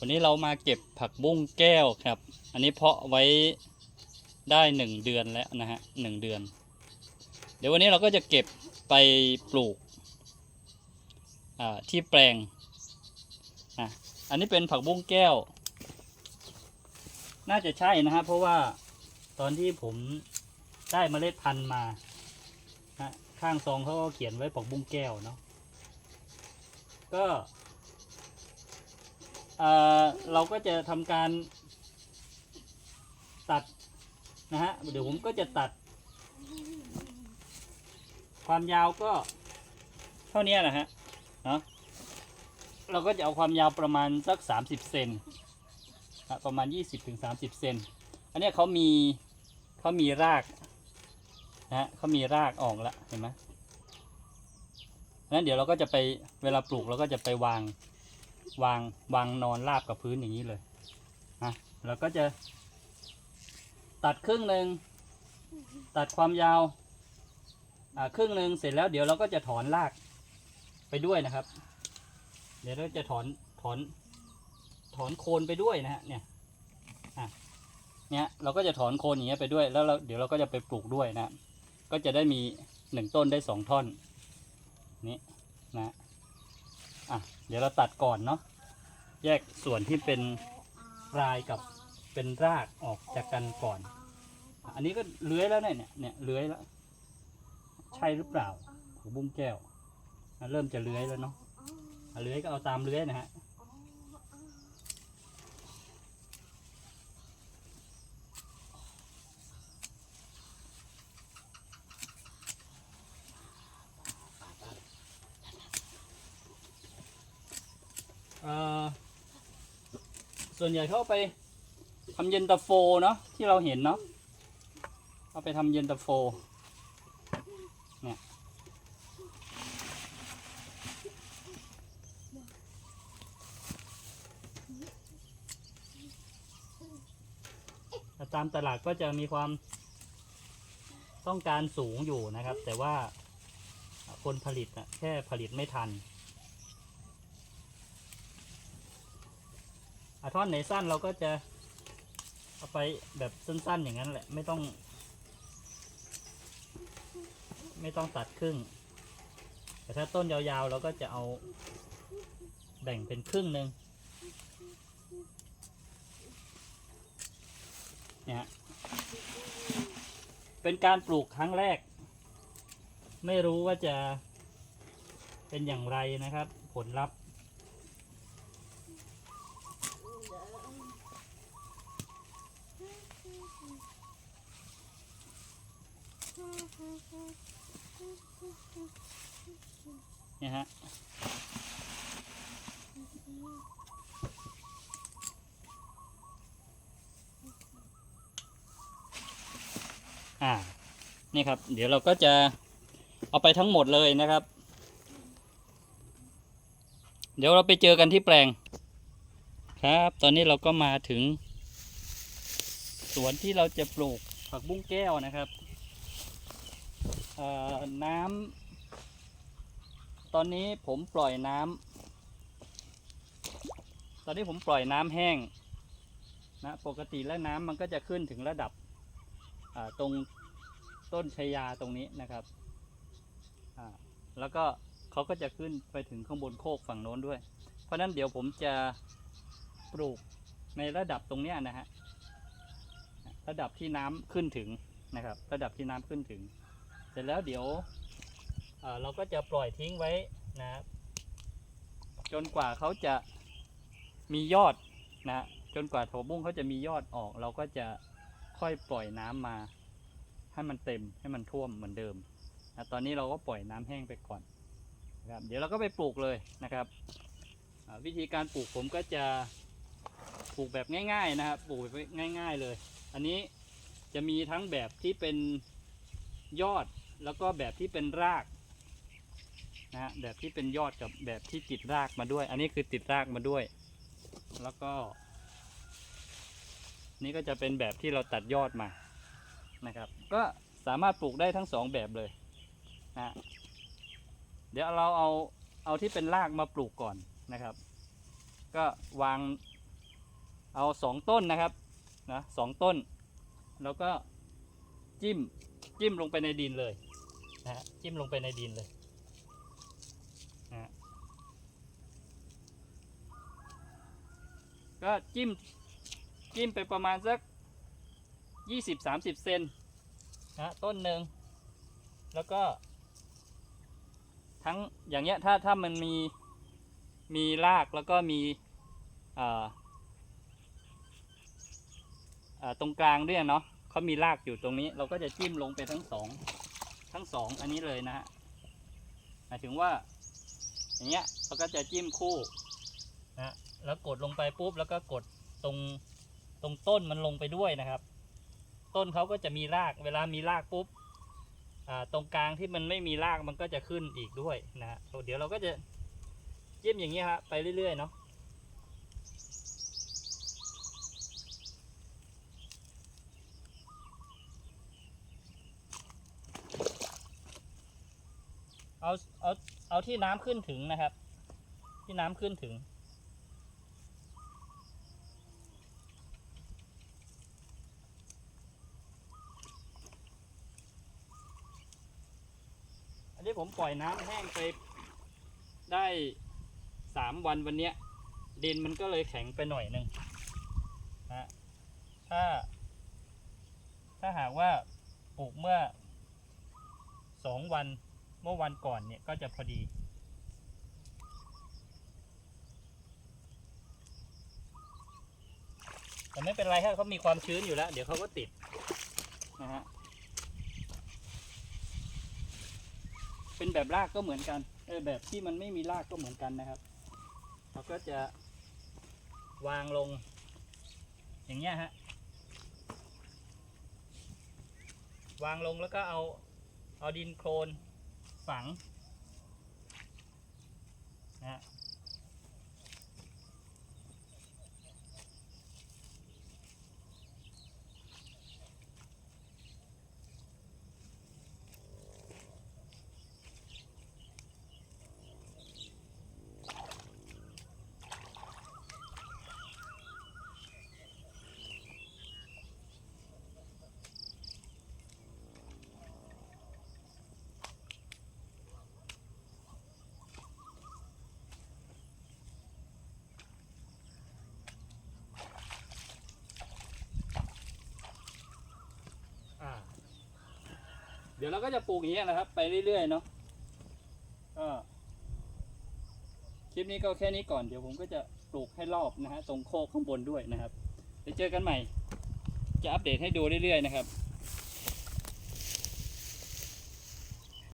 วันนี้เรามาเก็บผักบุ้งแก้วครับ อันนี้เพาะไว้ได้หนึ่งเดือนแล้วนะฮะหนึ่งเดือน เดี๋ยววันนี้เราก็จะเก็บไปปลูกที่แปลงอะอันนี้เป็นผักบุ้งแก้ว น่าจะใช่นะฮะเพราะว่าตอนที่ผมได้เมล็ดพันธุ์มาฮะข้างซองเขาก็เขียนไว้ผักบุ้งแก้วเนาะก็ เอ่อเราก็จะทำการตัดนะฮะเดี๋ยวผมก็จะตัด ความยาวก็เท่านี้นะฮะเนาะเราก็จะเอาความยาวประมาณสัก 30 เซนประมาณ 20-30ถึง30 เซนอันนี้เขามีเขามีรากนะฮะเขามีรากออกแล้วเห็นไหมนั้นเดี๋ยวเราก็จะไปเวลาปลูกเราก็จะไปวาง วางวางนอนราบกับพื้นอย่างนี้เลยอะแล้วก็จะ ตัดครึ่งหนึ่งตัดความยาวครึ่งหนึ่งเสร็จแล้วเดี๋ยวเราก็จะถอนรากไปด้วยนะครับ เดี๋ยวเราจะถอนถอนถอนโคนไปด้วยนะฮะเนี่ยอะเนี่ยเราก็จะถอนโคนอย่างเงี้ยไปด้วยแล้วเราเดี๋ยวเราก็จะไปปลูกด้วยนะ ก็จะได้มีหนึ่งต้นได้สองท่อน นี่นะอะ เดี๋ยวเราตัดก่อนเนาะแยกส่วนที่เป็นปลายกับเป็นรากออกจากกันก่อน อันนี้ก็เลื้อยแล้วเนี่ยเนี่ยเนี่ยเลื้อยแล้ว ใช่หรือเปล่าของบุ้งแก้ว เริ่มจะเลื้อยแล้วเนาะเลื้อยก็เอาตามเลื้อยนะฮะเอ่อ ส่วนใหญ่เขาไปทำเย็นตาโฟเนาะที่เราเห็นเนาะเอาไปทำเย็นตาโฟเนี่ยตามตลาดก็จะมีความต้องการสูงอยู่นะครับ แต่ว่าคนผลิตนะแค่ผลิตไม่ทันอะ ท่อนไหนสั้นเราก็จะเอาไปแบบสั้นๆอย่างนั้นแหละ ไม่ต้อง ไม่ต้องตัดครึ่ง แต่ถ้าต้นยาวๆ เราก็จะเอาแบ่งเป็นครึ่งหนึ่งเนี่ยเป็นการปลูกครั้งแรก ไม่รู้ว่าจะเป็นอย่างไรนะครับ ผลลัพธ์ เนี่ยฮะอ่านี่ครับ เดี๋ยวเราก็จะเอาไปทั้งหมดเลยนะครับ เดี๋ยวเราไปเจอกันที่แปลง ครับ ตอนนี้เราก็มาถึง สวนที่เราจะปลูกผักบุ้งแก้วนะครับ น้ำตอนนี้ผมปล่อยน้ำตอนนี้ผมปล่อยน้ำแห้งนะปกติแล้วน้ำมันก็จะขึ้นถึงระดับตรงต้นชายาตรงนี้นะครับแล้วก็เขาก็จะขึ้นไปถึงข้างบนโคกฝั่งโน้นด้วย เพราะนั้นเดี๋ยวผมจะปลูกในระดับตรงนี้นะฮะระดับที่น้ำขึ้นถึงนะครับ ระดับที่น้ำขึ้นถึง ร็จแล้วเดี๋ยวเอ่อเราก็จะปล่อยทิ้งไว้นะครับจนกว่าเขาจะมียอดนะจนกว่าโถบุ้งเขาจะมียอดออก เราก็จะค่อยปล่อยน้ำมา ให้มันเต็มให้มันท่วมเหมือนเดิมนะตอนนี้เราก็ปล่อยน้ำแห้งไปก่อนนะครับเดี๋ยวเราก็ไปปลูกเลยนะครับวิธีการปลูกผมก็จะปลูกแบบง่าย ๆ นะครับปลูกแบบง่าย ๆเลย อันนี้จะมีทั้งแบบที่เป็นยอด แล้วก็แบบที่เป็นรากนะฮะแบบที่เป็นยอดกับแบบที่ติดรากมาด้วย อันนี้คือติดรากมาด้วย แล้วก็ นี่ก็จะเป็นแบบที่เราตัดยอดมานะครับ ก็สามารถปลูกได้ทั้งสองแบบเลยนะเดี๋ยวเราเอาเอาที่เป็นรากมาปลูกก่อนนะครับ ก็วางเอาสองต้นนะครับนะสองต้น แล้วก็จิ้มจิ้มลงไปในดินเลย นะฮะจิ้มลงไปในดินเลยนะก็จิ้มจิ้มไปประมาณสักยี่สิบสามสิบเซนนะต้นหนึ่งแล้วก็ทั้งอย่างเงี้ยถ้าถ้ามันมีมีรากแล้วก็มีตรงกลางด้วยเนาะเขามีรากอยู่ตรงนี้ เราก็จะจิ้มลงไปทั้งสอง ทั้งสองอันนี้เลยนะฮะหมายถึงว่า อย่างเงี้ยเราก็จะจิ้มคู่นะแล้วกดลงไปปุ๊บแล้วก็กดตรงตรงต้นมันลงไปด้วยนะครับ ต้นเขาก็จะมีรากเวลามีรากปุ๊บตรงกลางที่มันไม่มีรากมันก็จะขึ้นอีกด้วยนะฮะเดี๋ยวเราก็จะจิ้มอย่างนี้ยครับไปเรื่อยๆเนาะ เอาเอาเอาที่น้ำขึ้นถึงนะครับ ที่น้ำขึ้นถึง อันนี้ผมปล่อยน้ำแห้งไปได้สามวันวันเนี้ย ดินมันก็เลยแข็งไปหน่อยหนึ่งนะถ้า ถ้าหากว่าปลูกเมื่อสองวัน มื่อวันก่อนเนี่ยก็จะพอดีแต่ไม่เป็นไรถ้าเขามีความชื้นอยู่แล้ว เดี๋ยวเขาก็ติดนะฮะเป็นแบบรากก็เหมือนกันเออแบบที่มันไม่มีรากก็เหมือนกันนะครับเราก็จะวางลง อย่างเงี้ยฮะวางลงแล้วก็เอาเอาดินโคลน ฝังนะ ดี๋ยวเราก็จะปลูกอย่างเงี้ยนะครับ ไปเรื่อยๆเนาะก็คลิปนี้ก็แค่นี้ก่อนเดี๋ยวผมก็จะปลูกให้รอบนะฮะตรงโคกข้างบนด้วยนะครับเดี๋ยวเจอกันใหม่ จะอัปเดตให้ดูเรื่อยๆนะครับ